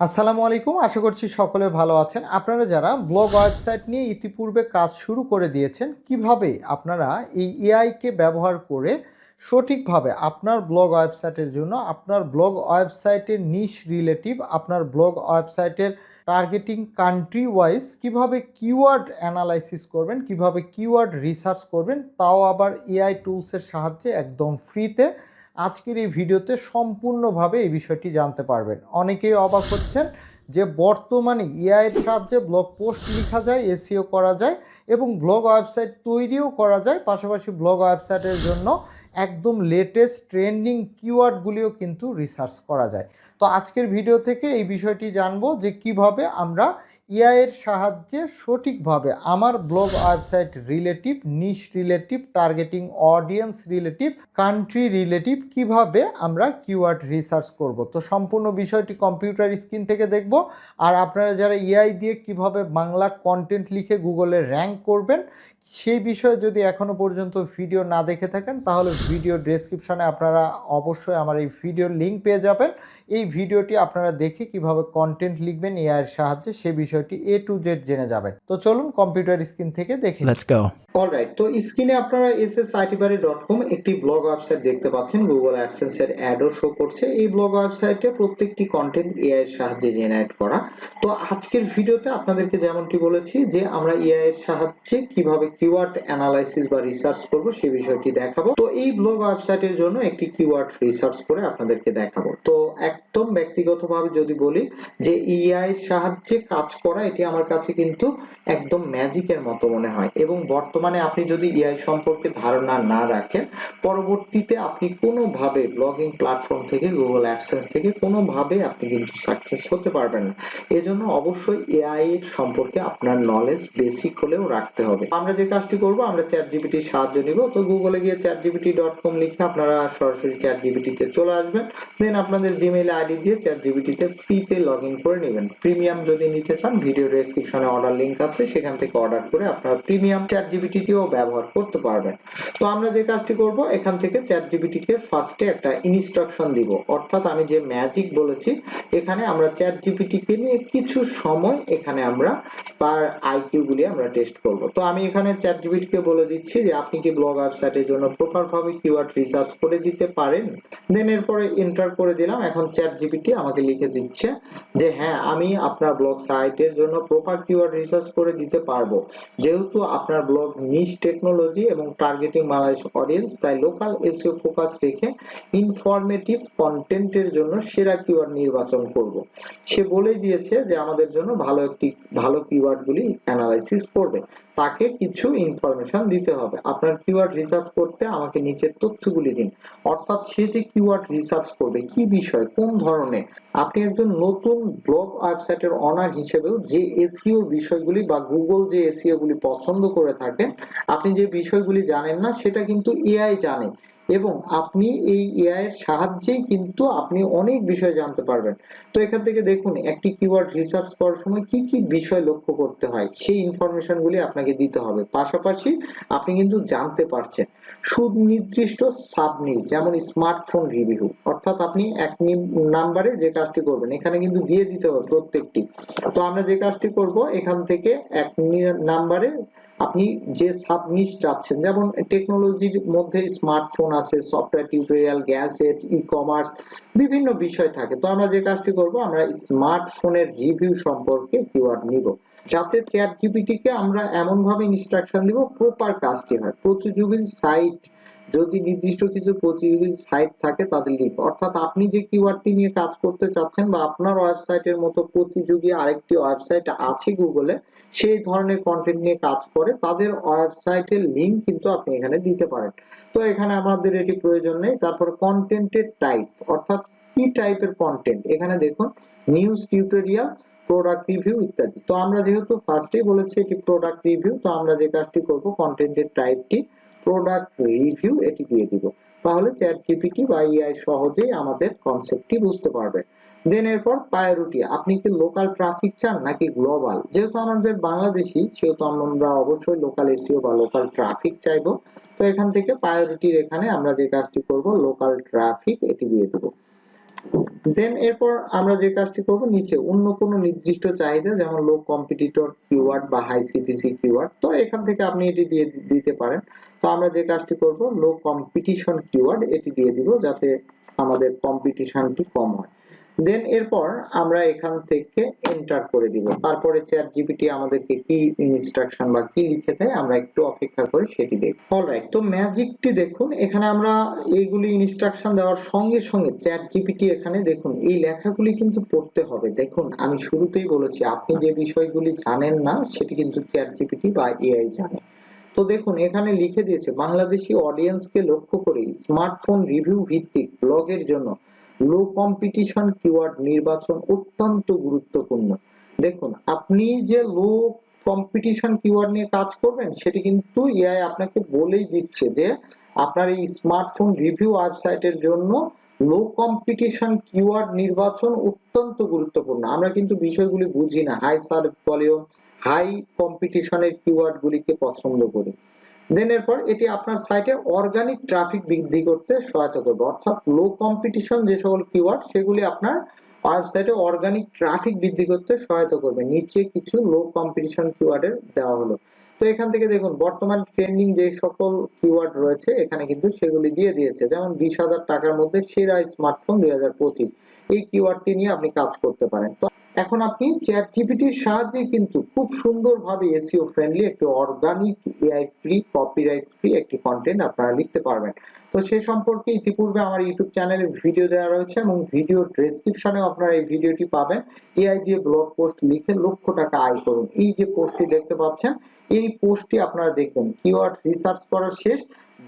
আসসালামু আলাইকুম, আশা করছি সকলে ভালো আছেন। আপনারা যারা ব্লগ ওয়েবসাইট নিয়ে ইতিপূর্বে কাজ শুরু করে দিয়েছেন, কীভাবে আপনারা এই এআইকে ব্যবহার করে সঠিকভাবে আপনার ব্লগ ওয়েবসাইটের জন্য, আপনার ব্লগ ওয়েবসাইটের নিশ রিলেটিভ আপনার ব্লগ ওয়েবসাইটের টার্গেটিং কান্ট্রি ওয়াইজ কীভাবে কিওয়ার্ড অ্যানালাইসিস করবেন, কীভাবে কিওয়ার্ড রিসার্চ করবেন, তাও আবার এআই টুলসের সাহায্যে একদম ফ্রিতে আজকের এই ভিডিওতে সম্পূর্ণভাবে এই বিষয়টি জানতে পারবেন। অনেকেই অবাক হচ্ছেন যে বর্তমানে এআইয়ের সাহায্যে ব্লগ পোস্ট লেখা যায় এসিও করা যায় এবং ব্লগ ওয়েবসাইট তৈরিও করা যায়। পাশাপাশি ব্লগ ওয়েবসাইটের জন্য একদম লেটেস্ট ট্রেন্ডিং কিওয়ার্ডগুলিও কিন্তু রিসার্চ করা যায়। তো আজকের ভিডিও থেকে এই বিষয়টি জানব যে কীভাবে আমরা এআইয়ের সাহায্যে সঠিকভাবে আমার blog website relative niche relative targeting audience relative country relative কীভাবে আমরা কিওয়ার্ড রিসার্চ করব। তো সম্পূর্ণ বিষয়টি কম্পিউটার স্ক্রিন থেকে দেখব। আর আপনারা যারা ইআই দিয়ে কীভাবে বাংলা কন্টেন্ট লিখে গুগলে র্যাঙ্ক করবেন সেই বিষয়ে যদি এখনও পর্যন্ত ভিডিও না দেখে থাকেন তাহলে ভিডিও ডেসক্রিপশনে আপনারা অবশ্যই আমার এই ভিডিওর লিঙ্ক পেয়ে যাবেন। এই ভিডিওটি আপনারা দেখে কীভাবে কন্টেন্ট লিখবেন এআইয়ের সাহায্যে সে বিষয়টি এ টু জেড জেনে যাবেন। তো চলুন কম্পিউটার স্ক্রিন থেকে দেখে অলরাইট তো স্ক্রিনে আপনারা ssitibari.com একটি ব্লগ ওয়েবসাইট দেখতে পাচ্ছেন। গুগল অ্যাডসেন্স এর অ্যাডও শো করছে। এই ব্লগ ওয়েবসাইটে প্রত্যেকটি কন্টেন্ট এআই এর সাহায্যে জেনারেট করা। তো আজকের ভিডিওতে আপনাদেরকে যেমনটি বলেছি যে আমরা এআই এর সাহায্যে কীভাবে কিওয়ার্ড অ্যানালাইসিস বা রিসার্চ করব সেই বিষয়টি দেখাবো। তো এই ব্লগ ওয়েবসাইটের জন্য একটি কিওয়ার্ড রিসার্চ করে আপনাদেরকে দেখাবো। তো একদম ব্যক্তিগতভাবে যদি বলি যে এআই এর সাহায্যে কাজ করা, এটি আমার কাছে কিন্তু একদম ম্যাজিকের মতো মনে হয়। এবং বর্তমানে আপনি যদি এআই সম্পর্কে ধারণা না রাখেন, পরবর্তীতে আপনি কোনোভাবে ব্লগিং প্ল্যাটফর্ম থেকে গুগল অ্যাডসেন্স থেকে কোনোভাবে আপনি কিন্তু সাকসেস হতে পারবেন না। এজন্য অবশ্যই এআই সম্পর্কে আপনার নলেজ বেসিক হলেও রাখতে হবে। আমরা যে কাজটি করব, আমরা চ্যাট জিপিটির সাহায্য নিব। তো গুগলে গিয়ে চ্যাট জিপিটি ডট কম লিখে আপনারা সরাসরি চ্যাট জিপিটিতে চলে আসবেন। দেন আপনাদের জিমেইল আইডি দিয়ে চ্যাট জিপিটিতে ফ্রিতে লগ ইন করে নেবেন। প্রিমিয়াম যদি নিতে চান ভিডিও ডেসক্রিপশনে অর্ডার লিংক আছে, সেখান থেকে অর্ডার করে আপনারা প্রিমিয়াম চ্যাট জিপিটিও ব্যবহার করতে পারবেন। তো আমরা যে কাজটি করব, এখান থেকে চ্যাট জিপিটিকে ফার্স্টে একটা ইনস্ট্রাকশন দিব। অর্থাৎ আমি যে ম্যাজিক বলেছি, এখানে আমরা চ্যাট জিপিটিকে নিয়ে কিছু সময় এখানে আমরা তার আইকিউ গুলি আমরা টেস্ট করব। তো আমি এখানে চ্যাট জিপিটিকে বলে দিচ্ছি যে আপনি কি ব্লগ ওয়েবসাইটের জন্য প্রপার ভাবে কিওয়ার্ড রিসার্চ করে দিতে পারেন। দেন এরপরে এন্টার করে দিলাম। এখন চ্যাট জিপিটি আমাকে লিখে দিচ্ছে যে হ্যাঁ আমি আপনার ব্লগ সাইটের জন্য প্রপার কিওয়ার্ড রিসার্চ করে দিতে পারব। যেহেতু আপনার ব্লগ নিশ টেকনোলজি এবং টার্গেটিং বাংলাদেশ অডিয়েন্স তাই লোকাল এসইও ফোকাস রেখে ইনফরমেটিভ কন্টেন্টের জন্য সেরা কিওয়ার্ড নির্বাচন করব। সে বলে দিয়েছে যে আমাদের জন্য ভালো একটি, ভালো কিওয়ার্ড গুলি অ্যানালাইসিস করবে। তাকে কিছু ইনফরমেশন দিতে হবে। আপনার কিওয়ার্ড রিসার্চ করতে আমাকে নিচের তথ্যগুলি দিন। অর্থাৎ সে যে কিওয়ার্ড রিসার্চ করবে, কি বিষয়, কোন ধরনের, আপনি একজন নতুন ব্লগ ওয়েবসাইটের অনার হিসেবেও যে এসইও বিষয়গুলি বা গুগল যে এসইও গুলি পছন্দ করে থাকে আপনি যে বিষয়গুলি জানেন না, সেটা কিন্তু এআই জানে। এবং আপনি এই এআই এর সাহায্যেই কিন্তু আপনি অনেক বিষয় জানতে পারবেন। তো এখান থেকে দেখুন, একটি কিওয়ার্ড রিসার্চ করার সময় কি কি বিষয় লক্ষ্য করতে হয়, সেই ইনফরমেশন গুলি আপনাকে দিতে হবে। পাশাপাশি আপনি কিন্তু জানতে পারছেন, সুনির্দিষ্ট সাবনিচ যেমন স্মার্টফোন রিভিউ অর্থাৎ আপনি এক নাম্বারে যে কাজটি করবেন, এখানে কিন্তু দিয়ে দিতে হবে প্রত্যেকটি। তো আমরা যে কাজটি করব, এখান থেকে এক নাম্বারে আপনি যে সাবনিশ চাচ্ছেন, যেমন টেকনোলজির মধ্যে স্মার্টফোন আছে software tutorial gadget e commerce বিভিন্ন বিষয় থাকে। তো আমরা যে কাজটি করব, আমরা স্মার্টফোনের রিভিউ সম্পর্কে কিওয়ার্ড নিব। যাতে চ্যাট জিপিটিকে আমরা এমনভাবে ইনস্ট্রাকশন দিব প্রপার কাজটি হয়। প্রতিযোগী সাইট যদি নির্দিষ্ট কিছু প্রতিযোগী সাইট থাকে তাদের লিঙ্ক অর্থাৎ আপনি যে কিওয়ার্ডটি নিয়ে কাজ করতে চাচ্ছেন বা আপনার ওয়েবসাইটের মতো প্রতিযোগী আরেকটি ওয়েবসাইট আছে গুগলে সেই ধরনের কন্টেন্ট নিয়ে কাজ করে, তাদের ওয়েবসাইটের লিংক কিন্তু আপনি এখানে দিতে পারেন। তো এখানে আমাদের এটি প্রয়োজন নেই। তারপর কন্টেন্টের টাইপ অর্থাৎ কি টাইপের কন্টেন্ট এখানে দেখুন নিউজ টিউটোরিয়াল প্রোডাক্ট রিভিউ ইত্যাদি। তো আমরা যেহেতু ফার্স্টেই বলেছি এটি প্রোডাক্ট রিভিউ তো আমরা যে কাজটি করব কন্টেন্টের টাইপটি প্রোডাক্ট রিভিউ এটি দিয়ে দিব। তাহলে চ্যাট জিপিটি বা ইআই সহজেই আমাদের কনসেপ্টটি বুঝতে পারবে। দেন এরপর প্রায়োরিটি আপনি কি লোকাল ট্রাফিক চান নাকি গ্লোবাল যেহেতু আমাদের বাংলাদেশি, সেহেতু আমরা অবশ্যই লোকাল এসিও বা লোকাল ট্রাফিক চাইব। তো এখান থেকে প্রায়োরিটির এখানে আমরা যে কাজটি করব লোকাল ট্রাফিক এটি দিয়ে দেবো। দেন এরপর আমরা যে কাজটি করব, নিচে অন্য কোন নির্দিষ্ট চাহিদা, যেমন লো কম্পিটিটর কিওয়ার্ড বা হাই সিপিসি কিওয়ার্ড তো এখান থেকে আপনি এটি দিয়ে দিতে পারেন। তো আমরা যে কাজটি করব লো কম্পিটিশন কিওয়ার্ড এটি দিয়ে দিব, যাতে আমাদের কম্পিটিশনটি কম হয়। দেন এরপর আমরা এখান থেকে এন্টার করে দিব। তারপরে চ্যাট জিপিটি আমাদেরকে কি ইনস্ট্রাকশন বা কি লিখে দেয় আমরা একটু অপেক্ষা করে, সেটি দেখব। অলরাইট তো ম্যাজিকটি দেখুন, এখানে আমরা এইগুলি ইনস্ট্রাকশন দেওয়ার সঙ্গে সঙ্গে চ্যাট জিপিটি এখানে দেখুন, এই লেখাগুলি কিন্তু পড়তে হবে। দেখুন, আমি শুরুতেই বলেছি, আপনি যে বিষয়গুলি জানেন না, সেটি কিন্তু চ্যাট জিপিটি বা এআই জানে। তো দেখুন, এখানে লিখে দিয়েছে, বাংলাদেশি অডিয়েন্সকে লক্ষ্য করে স্মার্টফোন রিভিউ ভিত্তিক ব্লগের জন্য লো কম্পিটিশন কিওয়ার্ড নির্বাচন অত্যন্ত গুরুত্বপূর্ণ। দেখুন, আপনি যে লো কম্পিটিশন কিওয়ার্ড নিয়ে কাজ করবেন, সেটি কিন্তু এআই আপনাকে বলেই দিচ্ছে যে আপনার এই স্মার্টফোন রিভিউ ওয়েবসাইটের জন্য লো কম্পিটিশন কিওয়ার্ড নির্বাচন অত্যন্ত গুরুত্বপূর্ণ। আমরা কিন্তু বিষয়গুলি বুঝি না। হাই সার্চ ভলিউম হাই কম্পিটিশনের কিওয়ার্ড গুলিকে পছন্দ করি। দেন এরপর এটি আপনার সাইটে অর্গানিক ট্রাফিক বৃদ্ধি করতে সহায়তা করবে। অর্থাৎ লো কম্পিটিশন যে সকল কিওয়ার্ড সেগুলি আপনার ওয়েবসাইটে অর্গানিক ট্রাফিক বৃদ্ধি করতে সহায়তা করবে। নিচে কিছু লো কম্পিটিশন কিওয়ার্ডের দেওয়া হলো। তো এখান থেকে দেখুন, বর্তমান ট্রেন্ডিং যে সকল কিওয়ার্ড রয়েছে, এখানে কিন্তু সেগুলি দিয়ে দিয়েছে। যেমন বিশ টাকার মধ্যে সেরা স্মার্টফোন দুই হাজার পঁচিশ। এই কিওয়ার্ডটি নিয়ে আপনি কাজ করতে পারেন। তো এখন আপনি চ্যাট জিপিটির সাহায্যে কিন্তু খুব সুন্দরভাবে এসইও ফ্রেন্ডলি একটি organic AI free copyright free একটি কন্টেন্ট আপনারা লিখতে পারবেন। তো সে সম্পর্কে ইতিপূর্বে আমার ইউটিউব চ্যানেলে ভিডিও দেওয়া রয়েছে এবং ভিডিও ডেসক্রিপশনেও আপনারা এই ভিডিওটি পাবেন। এআই দিয়ে ব্লগ পোস্ট লিখে লক্ষ টাকা আয় করুন। এই যে পোস্টটি দেখতে পাচ্ছেন, এই পোস্টটি আপনারা দেখবেন। কিওয়ার্ড রিসার্চ করা শেষ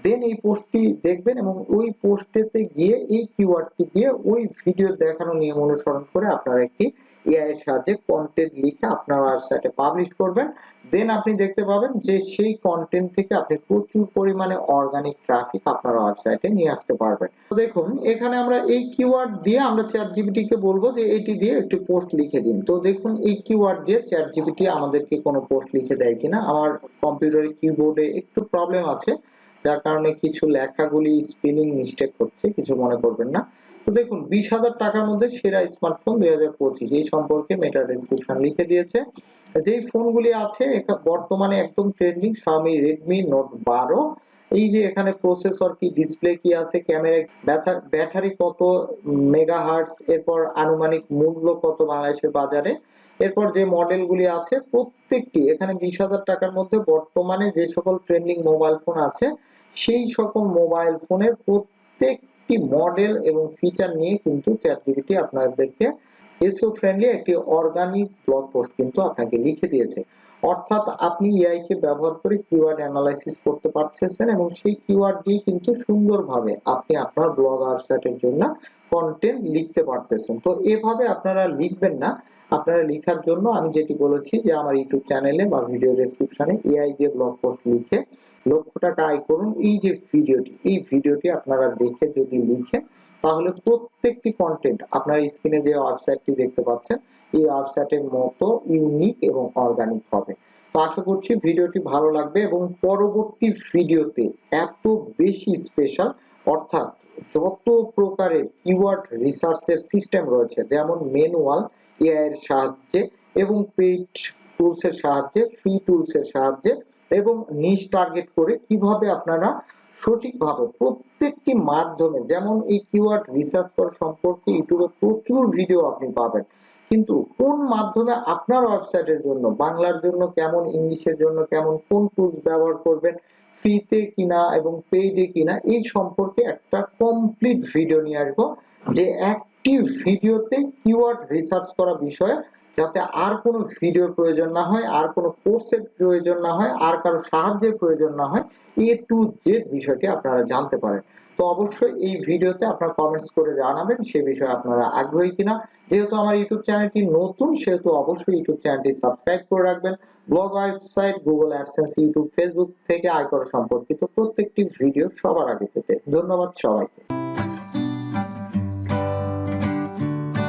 দেন এই পোস্টটি দেখবেন এবং ওই পোস্টেতে গিয়ে এই কিওয়ার্ডটি দিয়ে ওই ভিডিও দেখানো নিয়ম অনুসরণ করে আপনারা একটি এআই এর সাহায্যে কন্টেন্ট লিখে আপনার ওয়েবসাইটে পাবলিশ করবেন। দেন আপনি দেখতে পাবেন যে সেই কন্টেন্ট থেকে আপনি প্রচুর পরিমাণে অর্গানিক ট্রাফিক আপনার ওয়েবসাইটে নিয়ে আসতে পারবেন। তো দেখুন, এখানে আমরা এই কিওয়ার্ড দিয়ে আমরা চ্যাট জিপিটি কে বলব যে এটি দিয়ে একটি পোস্ট লিখে দিন। তো দেখুন, এই কিওয়ার্ড দিয়ে চ্যাট জিপিটি আমাদেরকে কোনো পোস্ট লিখে দেয় কিনা। আমার কম্পিউটারের কিবোর্ডে একটু প্রবলেম আছে, যার কারণে কিছু লেখাগুলি স্পেলিং মিস্টেক হচ্ছে, কিছু মনে করবেন না। তো দেখুন, বিশ হাজার টাকার মধ্যে সেরা স্মার্টফোন দুই হাজার পঁচিশ। এই সম্পর্কে মেটা ডেসক্রিপশন লিখে দিয়েছে। যেই ফোনগুলি আছে বর্তমানে একদম ট্রেন্ডিং Xiaomi, Redmi Note বারো। এই যে এখানে প্রসেসর কি ডিসপ্লে কি আছে ক্যামেরা ব্যাটারি কত মেগাহার্টস এরপর আনুমানিক মূল্য কত বাংলাদেশের বাজারে। এরপর যে মডেলগুলি আছে, প্রত্যেকটি, এখানে বিশ হাজার টাকার মধ্যে বর্তমানে যে সকল ট্রেন্ডিং মোবাইল ফোন আছে, সেই সকল মোবাইল ফোনের প্রত্যেকটি মডেল এবং ফিচার নিয়ে কিন্তু চ্যাটজিপিটি আপনাদেরকে এসও ফ্রেন্ডলি একটি অর্গানিক ব্লগ পোস্ট কিন্তু আপনাকে লিখে দিয়েছে। অর্থাৎ আপনি এআই কে ব্যবহার করে কিওয়ার্ড অ্যানালাইসিস করতে পারতেছেন এবং সেই কিওয়ার্ড দিয়ে কিন্তু সুন্দরভাবে আপনি আপনার ব্লগ ওয়েবসাইটের জন্য কন্টেন্ট লিখতে পারতেছেন। তো এভাবে আপনারা লিখবেন না। আপনারা লেখার জন্য আমি যেটি বলেছি যে আমার ইউটিউব চ্যানেলে বা ভিডিও ডেসক্রিপশনে এআই দিয়ে ব্লগ পোস্ট লিখে লক্ষ টাকা আয় করুন। এই যে ভিডিওটি এই ভিডিওটি আপনারা দেখে যদি লিখেন, তাহলে প্রত্যেকটি কন্টেন্ট আপনার স্ক্রিনে যে ওয়েবসাইটটি দেখতে পাচ্ছেন এই ওয়েবসাইটের মতো ইউনিক এবং অর্গানিক হবে। তো আশা করছি ভিডিওটি ভালো লাগবে এবং পরবর্তী ভিডিওতে এত বেশি স্পেশাল অর্থাৎ যত প্রকারের কিওয়ার্ড রিসার্চের সিস্টেম রয়েছে, যেমন ম্যানুয়াল এআই এর সাহায্যে এবং পেইড টুলস এর সাহায্যে ফ্রি টুলস এর সাহায্যে এবং নিশ টার্গেট করে কীভাবে আপনারা সঠিকভাবে প্রত্যেকটি মাধ্যমে, যেমন এই কিওয়ার্ড রিসার্চ করা সম্পর্কে ইউটিউবে প্রচুর ভিডিও আপনি পাবেন। কিন্তু কোন মাধ্যমে আপনার ওয়েবসাইটের জন্য, বাংলার জন্য কেমন, ইংলিশের জন্য কেমন, কোন টুলস ব্যবহার করবেন ফ্রিতে কিনা এবং পেইডে কিনা, এই সম্পর্কে একটা কমপ্লিট ভিডিও নিয়ে আসব, যে একটি ভিডিওতে কিওয়ার্ড রিসার্চ করা বিষয়ে যাতে আর কোনো ভিডিওর প্রয়োজন না হয়, আর কোনো কোর্সের প্রয়োজন না হয়, আর কারও সাহায্যের প্রয়োজন না হয় এ টু জেড বিষয়টি আপনারা জানতে পারেন। তো অবশ্যই এই ভিডিওতে আপনারা কমেন্টস করে জানাবেন সে বিষয়ে আপনারা আগ্রহী কিনা। যেহেতু আমার ইউটিউব চ্যানেলটি নতুন, সেহেতু অবশ্যই ইউটিউব চ্যানেলটি সাবস্ক্রাইব করে রাখবেন। Blog website Google AdSense YouTube Facebook থেকে আয়কর সম্পর্কিত প্রত্যেকটি ভিডিও সবার আগে পেতে। ধন্যবাদ সবাইকে।